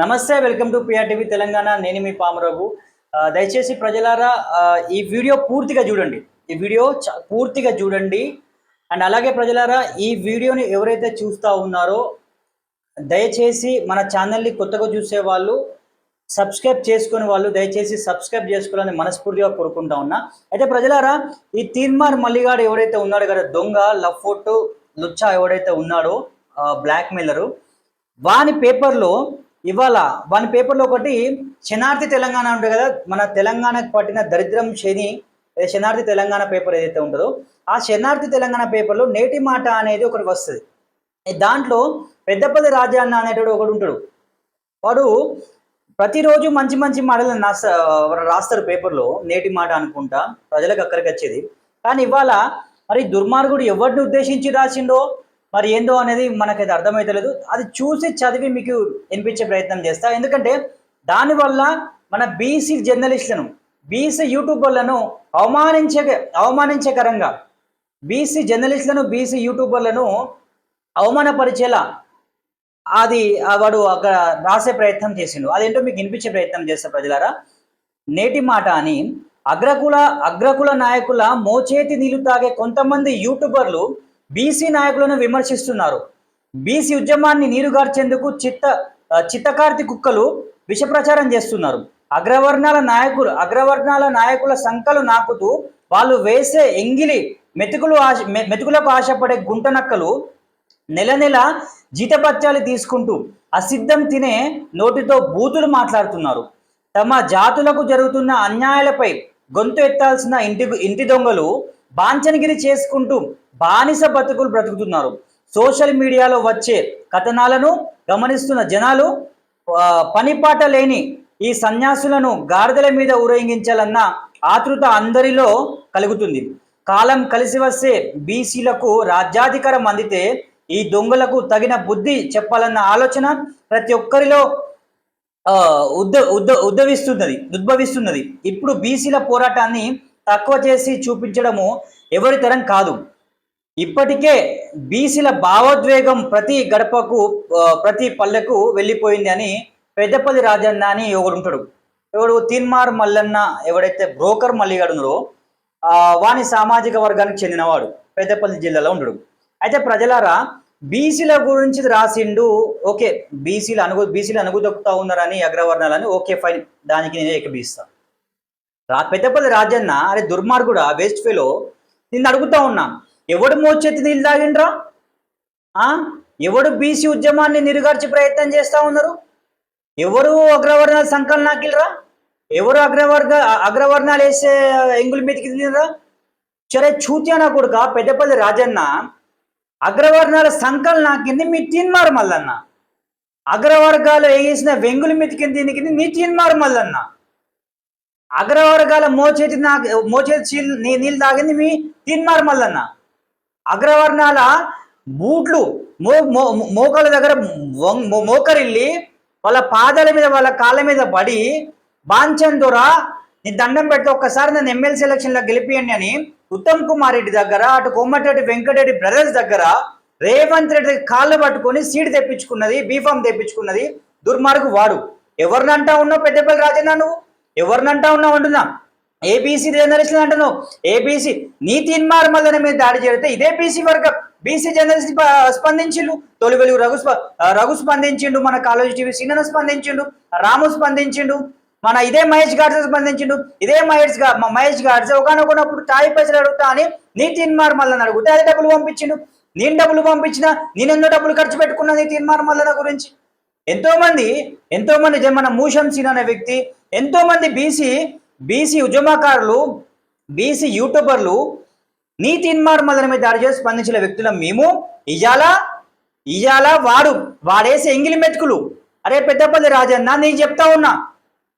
నమస్తే welcome to పిఆర్టీవీ Telangana. నేను మీ పామరాబు దయచేసి ప్రజలారా ఈ వీడియో పూర్తిగా చూడండి. ఈ వీడియో చ- పూర్తిగా చూడండి. అండ్ అలాగే ప్రజలారా ఈ వీడియోని ఎవరైతే చూస్తూ ఉన్నారో దయచేసి మన ఛానల్ని కొత్తగా చూసే వాళ్ళు సబ్స్క్రైబ్ చేసుకునే వాళ్ళు దయచేసి సబ్స్క్రైబ్ చేసుకోవాలని మనస్ఫూర్తిగా కోరుకుంటా ఉన్నా. అయితే ప్రజలారా ఈ తీర్మార్ మల్లిగాడు ఎవరైతే ఉన్నాడో కదా దొంగ లఫోట్ లుచ్చా ఎవరైతే ఉన్నాడో బ్లాక్ మెయిలరు వాని పేపర్లో ఇవాళ వాని పేపర్లో ఒకటి శనార్థి తెలంగాణ ఉంటుంది కదా మన తెలంగాణకు పట్టిన దరిద్రం శని శనార్థి తెలంగాణ పేపర్ ఏదైతే ఉంటుందో ఆ శనార్థి తెలంగాణ పేపర్లో నేటి మాట అనేది ఒకటి వస్తుంది. దాంట్లో పెద్దపల్లి రాజాన్న అనేటోడు ఒకడు ఉంటాడు. వాడు ప్రతిరోజు మంచి మంచి మాటలు రాస్తారు పేపర్లో నేటి మాట అనుకుంటా ప్రజలకు అక్కడికి వచ్చేది. కానీ ఇవాళ మరి దుర్మార్గుడు ఎవరిని ఉద్దేశించి రాసిండో మరి ఏందో అనేది మనకైతే అర్థమైతలేదు అది చూసి చదివి మీకు వినిపించే ప్రయత్నం చేస్తా. ఎందుకంటే దానివల్ల మన బీసీ జర్నలిస్టులను బీసీ యూట్యూబర్లను అవమానించే అవమానించకరంగా బీసీ జర్నలిస్టులను బీసీ యూట్యూబర్లను అవమానపరిచేలా అది వాడు అక్కడ రాసే ప్రయత్నం చేసిండు. అదేంటో మీకు వినిపించే ప్రయత్నం చేస్తా ప్రజలారా. నేటి మాట అని అగ్రకుల అగ్రకుల నాయకుల మోచేతి నీళ్ళు తాగే కొంతమంది యూట్యూబర్లు బీసీ నాయకులను విమర్శిస్తున్నారు. బీసీ ఉద్యమాన్ని నీరుగార్చేందుకు చిత్త చిత్తకార్తి కుక్కలు విషప్రచారం చేస్తున్నారు. అగ్రవర్ణాల నాయకులు అగ్రవర్ణాల నాయకుల సంఖలు నాకుతూ వాళ్ళు వేసే ఎంగిలి మెతుకులు ఆశ మెతుకులకు ఆశపడే గుంటనక్కలు నెల నెల జీతపత్యాలు తీసుకుంటూ అసిద్ధం తినే నోటితో బూతులు మాట్లాడుతున్నారు. తమ జాతులకు జరుగుతున్న అన్యాయాలపై గొంతు ఎత్తాల్సిన ఇంటి ఇంటి దొంగలు బాంచనగిరి చేసుకుంటూ బానిస బతుకులు బ్రతుకుతున్నారు. సోషల్ మీడియాలో వచ్చే కథనాలను గమనిస్తున్న జనాలు పనిపాట లేని ఈ సన్యాసులను గాడిదల మీద ఊరేగించాలన్న ఆతృత అందరిలో కలుగుతుంది. కాలం కలిసి వస్తే బీసీలకు రాజ్యాధికారం అందితే ఈ దొంగలకు తగిన బుద్ధి చెప్పాలన్న ఆలోచన ప్రతి ఒక్కరిలో ఉద్ద ఉద్ద ఉద్భవిస్తున్నది ఉద్భవిస్తున్నది. ఇప్పుడు బీసీల పోరాటాన్ని తక్కువ చేసి చూపించడము ఎవరి తరం కాదు. ఇప్పటికే బీసీల భావోద్వేగం ప్రతి గడపకు ప్రతి పల్లెకు వెళ్ళిపోయింది అని పెద్దపల్లి రాజన్న అని ఎవడు ఉంటాడు. ఎవడు తిన్మార్ మల్లన్న ఎవడైతే బ్రోకర్ మల్లిగాడు ఉన్నాడో వాని సామాజిక వర్గానికి చెందినవాడు పెద్దపల్లి జిల్లాలో ఉండడు. అయితే ప్రజలారా బీసీల గురించి రాసిండు ఓకే బీసీలు అనుగు బీసీలు అనుగుదొక్కుతా ఉన్నారని అగ్రవర్ణాలని ఓకే ఫైన్ దానికి నేను ఏకబీస్తా. పెద్దపల్లి రాజన్న అరే దుర్మార్గుడా వేస్ట్ ఫెలో నిన్ను అడుగుతా ఉన్నా ఎవడు మోచెత్తి నీళ్ళు తాగిండ్రా? ఆ? ఎవడు బీసీ ఉద్యమాన్ని నిరుగార్చే ప్రయత్నం చేస్తా ఉన్నారు? ఎవరు అగ్రవర్ణాల సంకలన నాకిల్రా? ఎవరు అగ్రవర్గ అగ్రవర్ణాలు వేసే ఎంగుల మీదకి తినరా సరే చూత్యానా కొడుక పెద్దపల్లి రాజన్న అగ్రవర్ణాల సంకలన నాకింది మీ తీన్మారు మల్లన్న. అగ్రవర్గాలు వేసిన వెంగుల మీదకి దీనికి నీ తీన్మారు మల్లన్న. అగ్రవర్గాల మోచేతి నా మోచేతి నీ నీళ్ళు తాగింది మీ తీన్మారు మల్లన్న. అగ్రవర్ణాల బూట్లు మో మో మోకాల దగ్గర మోకరిల్లి వాళ్ళ పాదాల మీద వాళ్ళ కాళ్ళ మీద పడి బాంచన్ దొర నీ దండం పెడితే ఒక్కసారి నన్ను ఎమ్మెల్సీ ఎలక్షన్లో గెలిపియండి అని ఉత్తమ్ కుమార్ రెడ్డి దగ్గర అటు కోమటిరెడ్డి వెంకటరెడ్డి బ్రదర్స్ దగ్గర రేవంత్ రెడ్డి కాళ్ళు పట్టుకొని సీట్ తెప్పించుకున్నది బీఫామ్ తెప్పించుకున్నది దుర్మార్గు వాడు. ఎవరినంటా ఉన్నావు పెద్దపల్లి రాజన్న నువ్వు? ఎవరినంటా ఉన్నావు అంటున్నా? ఏబీసీ జర్నలిస్ట్ అంటున్నావు. ఏబీసీ నీ తీన్మార్ మల్లన మీద దాడి చేస్తే ఇదే బీసీ వర్గం. బీసీ జర్నలిస్ట్ స్పందించిండు. తొలి వెలుగు రఘు స్ప- రఘు స్పందించిండు. మన కాలేజ్ టీవీ సీనన స్పందించిండు. రాము స్పందించిండు. మన ఇదే మహేష్ గాడ్స్ స్పందించిండు. ఇదే మహేష్గా మ- మహేష్ గాడ్స్ ఒకనొకనప్పుడు టాయి పైసలు అడుగుతా అని నీ తీన్మార్ మల్లన అడిగితే అదే డబ్బులు పంపించిండు. నేను డబ్బులు పంపించిన నేనెన్నో డబ్బులు ఖర్చు పెట్టుకున్నా నీతి తీన్మార్ మల్లన గురించి. ఎంతో మంది ఎంతో మంది జ- మన మూషం సీన్ అనే వ్యక్తి ఎంతోమంది బీసీ బీసీ ఉద్యమకారులు బీసీ యూట్యూబర్లు నీ తీన్మార్ మీద దాడి చేసి స్పందించిన వ్యక్తులం మేము. ఇయాల ఇయాల వాడు వాడేసే ఎంగిలి మెతుకులు. అరే పెద్దపల్లి రాజన్న నీకు చెప్తా ఉన్నా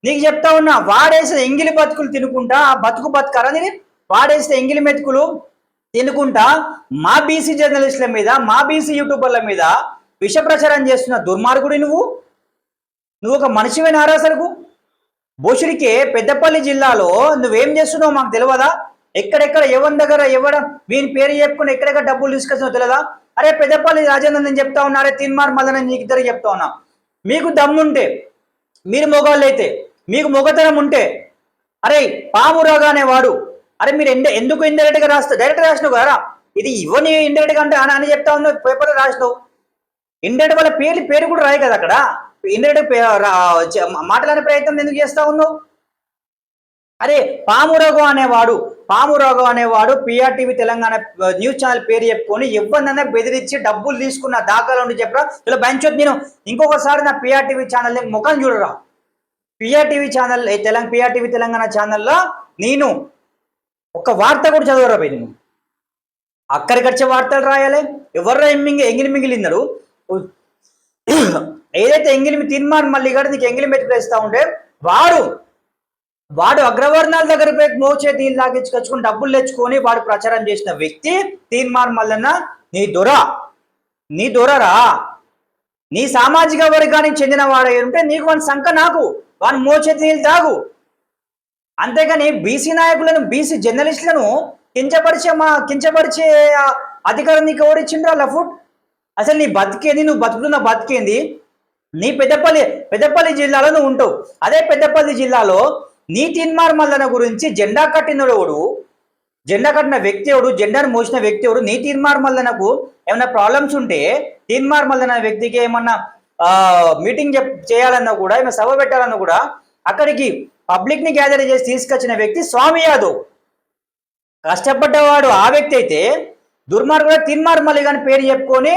నీకు చెప్తా ఉన్నా వాడేసిన ఎంగిలి బతుకులు తినుకుంటా ఆ బతుకు బతుకరా నేను వాడేసిన ఎంగిలి మెతుకులు తినుకుంటా మా బీసీ జర్నలిస్టుల మీద మా బీసీ యూట్యూబర్ల మీద విష ప్రచారం చేస్తున్న దుర్మార్గుడి నువ్వు. నువ్వు ఒక మనిషివేనారా అసలుకు బోషుడికే పెద్దపల్లి జిల్లాలో నువ్వేం చేస్తున్నావు మాకు తెలియదా ఎక్కడెక్కడ ఎవరి దగ్గర ఎవడ వీని పేరు చెప్పుకుని ఎక్కడెక్కడ డబ్బులు తీసుకొచ్చినావు తెలియదా అరే పెద్దపల్లి రాజేంద్ర నేను చెప్తా ఉన్నారే తిన్మార్ మదన మల్లన నీకు ఇద్దరు చెప్తా ఉన్నా. మీకు దమ్ముంటే మీరు మొగాళ్ళు అయితే మీకు మొగతనం ఉంటే అరే పామురాగా వాడు అరే మీరు ఎండ ఎందుకు ఇండైరెక్ట్గా రాస్తా డైరెక్ట్ రాసినావు కదా ఇది ఇవ్వని ఇండైరెక్ట్గా అంటే అని అని చెప్తా ఉన్నావు పేపర్ రాసినావు. ఇండైరెక్ట్ వాళ్ళ పేరు పేరు కూడా రాయి కదా అక్కడ. ఇంద్రుడు మాట్లాడే ప్రయత్నం ఎందుకు చేస్తా ఉన్నావు? అరే పామురోగం అనేవాడు పామురఘు అనేవాడు పిఆర్టీవీ తెలంగాణ న్యూస్ ఛానల్ పేరు చెప్పుకొని ఎవరినైనా బెదిరించి డబ్బులు తీసుకున్న దాఖలు ఉండి చెప్పరా? ఇలా బెంచొద్దు నేను. ఇంకొకసారి నా పిఆర్టీవీ ఛానల్ ముఖం చూడరా? PRTV channel Telangana PRTV Telangana ఛానల్లో నేను ఒక వార్త కూడా చదవరా పోయి నేను? అక్కడికొచ్చే వార్తలు రాయాలి. ఎవర్రా ఎంగిలి ఎంగిలి మిగిలిన్నారు ఏదైతే ఎంగిలిమి తీర్మాన్ మళ్ళీ కూడా నీకు ఎంగిలి మెట్టుకు ఉంటే వాడు వాడు అగ్రవర్ణాల దగ్గర పోయి మోచే దీని లాగించుకొచ్చుకుని డబ్బులు తెచ్చుకొని వాడు ప్రచారం చేసిన వ్యక్తి తీర్మాన్ మల్లన్న నీ దొర నీ దొరరా? నీ సామాజిక వర్గానికి చెందిన వాడై ఉంటే నీకు వాని సంఖ నాకు వాని మోచే నీళ్ళు తాగు అంతేగాని బీసీ నాయకులను బీసీ జర్నలిస్టులను కించపరిచే మా కించపరిచే అధికారం నీకు ఎవరిచ్చిండ్రా లఫుట్? అసలు నీ బతికేంది? నువ్వు బతుకుతున్న బతికేంది? నీ పెద్దపల్లి పెద్దపల్లి జిల్లాలో నువ్వు ఉంటావు. అదే పెద్దపల్లి జిల్లాలో నీ తిన్మార్ మల్లన గురించి జెండా కట్టినోడు జెండా కట్టిన వ్యక్తి ఎవడు జెండాను మోసిన వ్యక్తి ఎవడు నీ తీర్మార్ మల్లనకు ఏమైనా ప్రాబ్లమ్స్ ఉంటే తీర్మార్ మల్లన వ్యక్తికి ఏమన్నా మీటింగ్ చేయాలన్నా కూడా ఏమైనా సభ పెట్టాలన్నా కూడా అక్కడికి పబ్లిక్ని గ్యాదర్ చేసి తీసుకొచ్చిన వ్యక్తి స్వామి యాదవ్. కష్టపడ్డవాడు ఆ వ్యక్తి అయితే దుర్మార్గుడు తిన్మార్ మల్లి పేరు చెప్పుకొని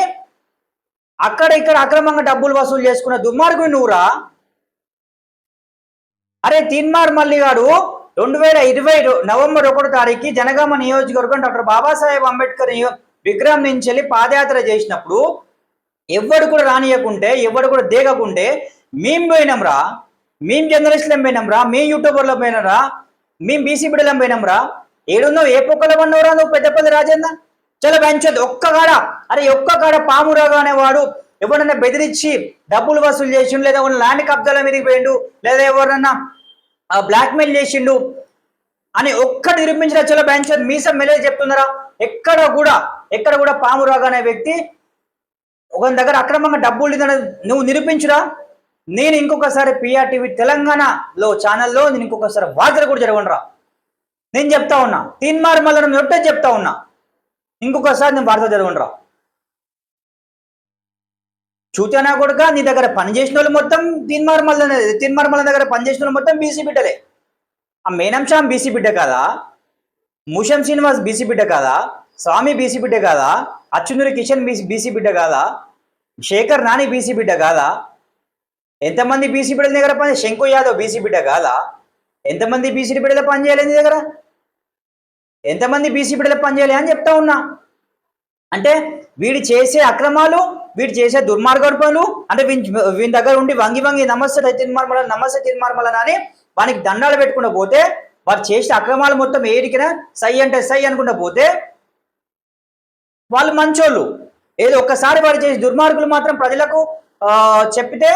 అక్కడ ఇక్కడ అక్రమంగా డబ్బులు వసూలు చేసుకున్న దుర్మార్గుడు నువ్వురా? అరే తీన్మార్ మల్లి గారు రెండు వేల ఇరవై నవంబర్ ఒకటో తారీఖు జనగామ నియోజకవర్గం డాక్టర్ బాబాసాహెబ్ అంబేద్కర్ నియో- విగ్రహం నుంచి వెళ్ళి పాదయాత్ర చేసినప్పుడు ఎవడు కూడా రానియకుంటే ఎవడు కూడా దేగకుంటే మేం పోయినాంరా మేం జర్నలిస్టులం పోయినాం రా. మీ యూట్యూబర్లో పోయినరా మేం బీసీ బిడ్డలం పోయినాం రా. ఏడున్నావు ఏ పొక్కల పడినవరా నువ్వు? పెద్దపల్లి రాజేంద్ర? చలో పెంచదు ఒక్క కాడ అరే ఒక్క కాడ పామురాగా అనేవాడు ఎవడన్నా బెదిరించి డబ్బులు వసూలు చేసిండు లేదా ఎవరైనా ల్యాండ్ కబ్జాల మీదకి పోయిండు లేదా ఎవరన్నా బ్లాక్మెయిల్ చేసిండు అని ఒక్కటి నిరూపించిన చలో బెంచర్ మీసం మెల్లే చెప్తున్నారా? ఎక్కడ కూడా ఎక్కడ కూడా పామురాగా అనే వ్యక్తి ఒక దగ్గర అక్రమంగా డబ్బులు లేదని నువ్వు నిరూపించురా? నేను ఇంకొకసారి పిఆర్టీవీ తెలంగాణలో ఛానల్లో నేను ఇంకొకసారి వార్తలు కూడా జరగండి నేను చెప్తా ఉన్నా. తీన్మార్ మల్లనం నొట్టే చెప్తా ఉన్నా. ఇంకొకసారి నేను వార్త జరగండిరా. చూతేనా కొడుక నీ దగ్గర పనిచేసిన వాళ్ళు మొత్తం తిన్మార్మల్ మల్లన తీన్మార్ మల్లన దగ్గర పనిచేసిన వాళ్ళు మొత్తం బీసీ బిడ్డలే. ఆ మేనంశాం బీసీ బిడ్డ కాదా? ముషం శ్రీనివాస్ బీసీ బిడ్డ కాదా? స్వామి బీసీ బిడ్డ కాదా? అచ్చునూరి కిషన్ బీసీ బీసీ బిడ్డ కాదా? శేఖర్ నాని బీసీ బిడ్డ కాదా? ఎంతమంది బీసీ బిడ్డల దగ్గర పని శంకు యాదవ్ బీసీ బిడ్డ కాదా? ఎంతమంది బీసీ బిడ్డల పని చేయాలి నీ దగ్గర? ఎంతమంది బీసీ బిడ్డలు పని అని చెప్తా ఉన్నా. అంటే వీడు చేసే అక్రమాలు వీడు చేసే దుర్మార్గ పనులు అంటే వీని వీని దగ్గర ఉండి వంగి వంగి నమస్తే తిరుమల నమస్తే తిన్మార్మల అని వానికి దండాలు పెట్టుకుండా పోతే వారు చేసే అక్రమాలు మొత్తం ఏడికినా సై అంటే సై అనుకుంటా పోతే వాళ్ళు మంచోళ్ళు. ఏదో ఒక్కసారి వారు చేసే దుర్మార్గులు మాత్రం ప్రజలకు చెప్తే చెప్పితే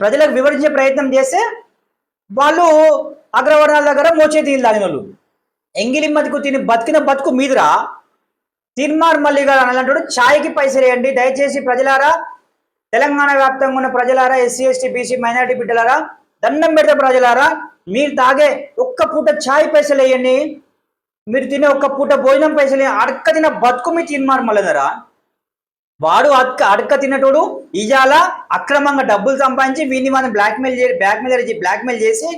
ప్రజలకు వివరించే ప్రయత్నం చేస్తే వాళ్ళు అగ్రవర్ణాల దగ్గర మోచే తీరు తాగిన వాళ్ళు ఎంగిలిమ్మతికు తిని బతికిన బతుకు మీదురా. తిన్మార్ మల్లి గారు అన్నట్టు ఛాయ్కి పైసలు వేయండి. దయచేసి ప్రజలారా తెలంగాణ వ్యాప్తంగా ఉన్న ప్రజలారా ఎస్సీ ఎస్టీ బీసీ మైనారిటీ బిడ్డలారా దండం పెడితే ప్రజలారా మీరు తాగే ఒక్క పూట ఛాయ్ పైసలు వేయండి. మీరు తినే ఒక్క పూట భోజనం పైసలు వేయండి. అడక్క తిన బతుకు మీ తిన్మార్ మల్లదరా. వాడు అడక అడక్క తిన్నటోడు ఇవాళ అక్రమంగా డబ్బులు సంపాదించి వీడిని మనం బ్లాక్మెయిల్ చేసి బ్లాక్మెయిల్ బ్లాక్మెయిల్ చేసి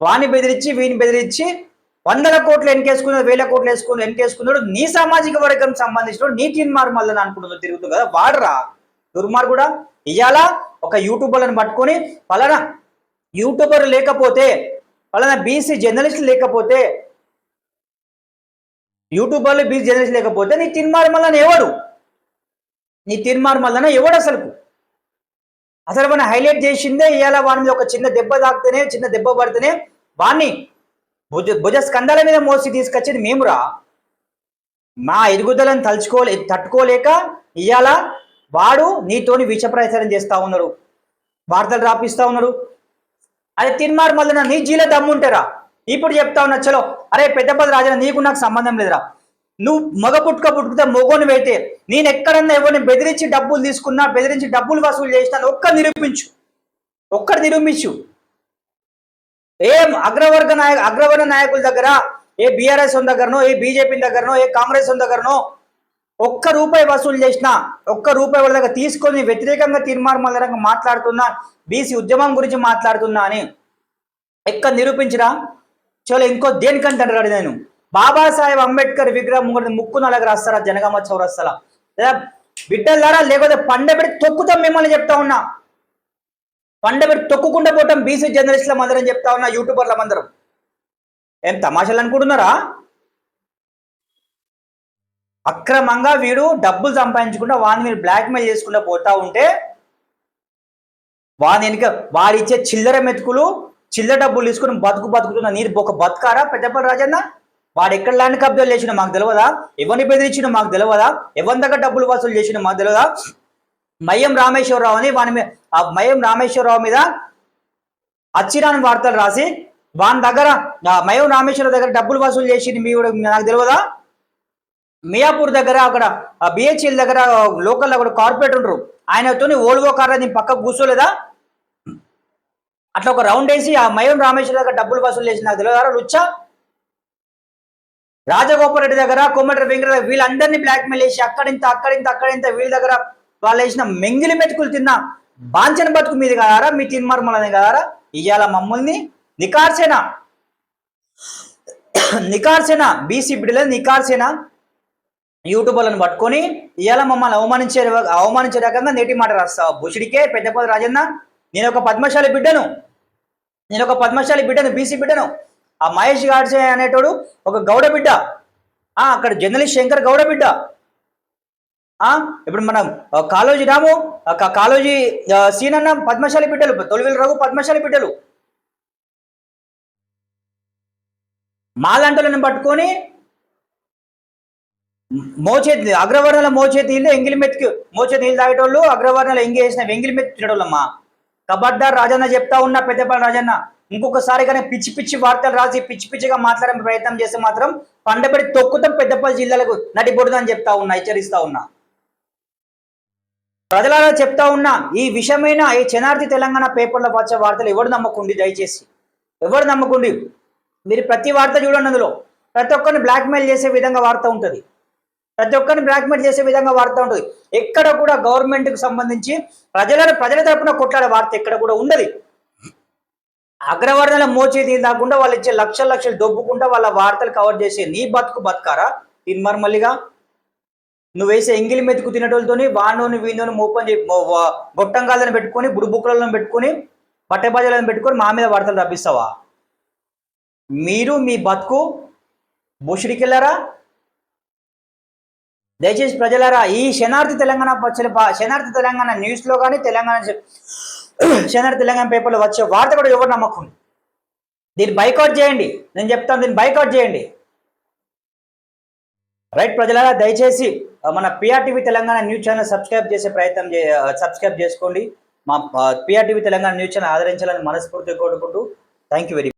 వాని బెదిరించి వీని బెదిరించి వందల కోట్లు ఎన్కేసుకున్నాడు వేల కోట్లు వేసుకుని ఎన్కేసుకున్నాడు నీ సామాజిక వర్గం సంబంధించిన నీ తిన్మార్ మల్లని అనుకుంటున్నాడు తిరుగుతుంది కదా వాడరా. దుర్మార్ కూడా ఇవాళ ఒక యూట్యూబర్లను పట్టుకొని పలానా యూట్యూబర్ లేకపోతే పలానా బీసీ జర్నలిస్ట్ లేకపోతే యూట్యూబర్లు బీసీ జర్నలిస్ట్ లేకపోతే నీ తిన్మార్ మల్లన ఎవడు? నీ తిన్మార్ మల్లన ఎవడు అసలు అసలు మన హైలైట్ చేసిందే ఇవాళ వాడిని ఒక చిన్న దెబ్బ తాకితేనే చిన్న దెబ్బ పడితేనే వాణ్ణి భుజ భుజ స్కందాల మీద మోసి తీసుకొచ్చేది మేమురా. మా ఎదుగుదలను తలుచుకోలే తట్టుకోలేక ఇవాళ వాడు నీతోని విష ప్రచారం ఉన్నారు. వార్తలు రాపిస్తా ఉన్నారు. అదే తిన్మార్ మల్లన నీ జీలో దమ్ముంటారా. ఇప్పుడు చెప్తా ఉన్నా చలో. అరే పెద్దపల్లి రాజన నీకు నాకు సంబంధం లేదురా. నువ్వు మగ పుట్టుక పుట్టుకుతే మొగోని అయితే నేను ఎక్కడన్నా ఎవరిని బెదిరించి డబ్బులు తీసుకున్నా బెదిరించి డబ్బులు వసూలు చేసినా ఒక్క నిరూపించు. ఒక్కటి నిరూపించు. ఏ అగ్రవర్గ నాయక అగ్రవర్ణ నాయకుల దగ్గర ఏ బీఆర్ఎస్ దగ్గరనో ఏ బీజేపీ దగ్గరనో ఏ కాంగ్రెస్ దగ్గరనో ఒక్క రూపాయి వసూలు చేసిన ఒక్క రూపాయి వాళ్ళ దగ్గర తీసుకొని వ్యతిరేకంగా తీర్మానం మాట్లాడుతున్నా బీసీ ఉద్యమం గురించి మాట్లాడుతున్నా అని ఎక్కడ నిరూపించరా చలో ఇంకో దేనికంటాడు నేను? బాబాసాహెబ్ అంబేద్కర్ విగ్రహం ముక్కు నలగ రాస్తారా జనగామ చౌరస్తల? లేదా బిడ్డలారా లేకపోతే పండబెట్టి తొక్కుతాం మిమ్మల్ని చెప్తా ఉన్నా. పండబెట్టి తొక్కుకుండా పోవటం బీసీ జర్నలిస్టుల మందరం చెప్తా ఉన్న యూట్యూబర్ల మందరం. ఏం తమాషాలు అనుకుంటున్నారా? అక్రమంగా వీడు డబ్బులు సంపాదించకుండా వాడిని మీరు బ్లాక్మెయిల్ చేసుకుంటూ పోతా ఉంటే వాని వెనుక వాడిచ్చే చిల్లర మెతుకులు చిల్లర డబ్బులు తీసుకుని బతుకు బతుకుతున్న నీరు ఒక బతుకారా పెద్దపల్లి రాజన్న? వాడు ఎక్కడ ల్యాండ్ కబ్జాలు చేసినా మాకు తెలియదా ఎవరిని బెదిరించినా మాకు తెలియదా ఎవరి దగ్గర డబ్బులు వసూలు చేసినా మాకు తెలియదా మయం రామేశ్వరరావు అని వాని మీద ఆ మయం రామేశ్వరరావు మీద అచ్చిరాని వార్తలు రాసి వాని దగ్గర మయం రామేశ్వరరావు దగ్గర డబ్బులు వసూలు చేసింది మీ కూడా నాకు తెలియదా? మియాపూర్ దగ్గర అక్కడ బిహెచ్ఎల్ దగ్గర లోకల్ అక్కడ కార్పొరేట్ ఉండరు. ఆయనతో ఓల్వో కార్ నేను పక్కకు కూర్చోలేదా? అట్లా ఒక రౌండ్ వేసి ఆ మయం రామేశ్వర దగ్గర డబ్బులు వసూలు చేసి నాకు తెలియదా? రుచ్చా రాజగోపాల్ దగ్గర కోమటి వెంకట వీళ్ళందరినీ బ్లాక్మెయిల్ చేసి అక్కడింత అక్కడింత అక్కడింత వీళ్ళ దగ్గర వాళ్ళు వేసిన మెంగిలి మెతుకులు తిన్న బాంచన బతుకు మీది కదారా? మీ తిన్మర్మలని కదారా? ఇవాళ మమ్మల్ని నికార్సేనా. నికార్సేనా. బీసీ బిడ్డల నికార్సేనా. యూట్యూబర్లను పట్టుకొని ఇవాళ మమ్మల్ని అవమానించే అవమానించే రకంగా నేటి మాట రాస్తావు. బుషుడికే పెద్దపల్లి రాజన్న. నేను ఒక పద్మశాలి బిడ్డను. నేను ఒక పద్మశాలి బిడ్డను బీసీ బిడ్డను. ఆ మహేష్ గాడ్సే అనేటోడు ఒక గౌడ బిడ్డ. ఆ అక్కడ జర్నలిస్ట్ శంకర్ గౌడ బిడ్డ. ఇప్పుడు మనం కాలోజీ రాము కాలోజీ సీన్ అన్న పద్మశాలి బిడ్డలు తొలివేలు రఘు పద్మశాలి బిడ్డలు. మాలాంటలను పట్టుకొని మోచేతి అగ్రవర్ణాల మోచేతి ఇల్లు ఎంగిలి మెత్తికి మోచేతి నీళ్ళు తాగేటోళ్ళు అగ్రవర్ణాలు ఎంగి వేసిన ఎంగిలి మెత్తి తినడోళ్ళమ్మా కబడ్డార్ రాజన్న చెప్తా ఉన్నా పెద్దపల్లి రాజన్న. ఇంకొకసారి కానీ పిచ్చి పిచ్చి వార్తలు రాసి పిచ్చి పిచ్చిగా మాట్లాడే ప్రయత్నం చేస్తే మాత్రం పండబడి తొక్కుతాం పెద్దపల్లి జిల్లాలకు నడిబొడుదని చెప్తా ఉన్నా హెచ్చరిస్తా ఉన్నా. ప్రజలారా చెప్తా ఉన్నా ఈ విషయమైన ఈ చెనార్తి తెలంగాణ పేపర్లో వచ్చే వార్తలు ఎవరు నమ్మకుండి దయచేసి ఎవరు నమ్మకుండి మీరు ప్రతి వార్త చూడండి అందులో. ప్రతి ఒక్కరిని బ్లాక్మెయిల్ చేసే విధంగా వార్త ఉంటుంది. ప్రతి ఒక్కరిని బ్లాక్మెయిల్ చేసే విధంగా వార్త ఉంటుంది. ఎక్కడ కూడా గవర్నమెంట్కి సంబంధించి ప్రజలను ప్రజల తరపున కొట్లాడే వార్త ఎక్కడ కూడా ఉండదు. అగ్రవర్ణాల మోచేది కాకుండా వాళ్ళు ఇచ్చే లక్షల లక్షలు దొబ్బుకుంటా వాళ్ళ వార్తలు కవర్ చేసే నీ బతుకు బతకారా? తిన్మర్మల్లిగా నువ్వు వేసే ఎంగిలి మెతుకు తినటోళ్ళతోని వానోని వీణోని మోపని చెప్పి మో- పెట్టుకొని బుడుబుక్కలను పెట్టుకొని బట్టెబాజాలను పెట్టుకొని మా మీద వార్తలు రప్పిస్తావా మీరు మీ బతుకు బుషుడికెళ్ళారా? దయచేసి ప్రజలారా ఈ శనార్థి తెలంగాణ వచ్చే శనార్థి తెలంగాణ న్యూస్లో కానీ తెలంగాణ శనార్థి తెలంగాణ పేపర్లో వచ్చే వార్త కూడా ఎవరు నమ్మకం దీన్ని బైకౌట్ చేయండి. నేను చెప్తాను దీన్ని బైకౌట్ చేయండి. రైట్ ప్రజలారా దయచేసి మన PRTV Telangana news channel subscribe చేసే ప్రయత్నం చే సబ్స్క్రైబ్ చేసుకోండి. మా పిఆర్టీవీ తెలంగాణ న్యూస్ ఛానల్ ఆదరించాలని మనస్ఫూర్తిగా కోరుకుంటూ థ్యాంక్ యూ వెరీ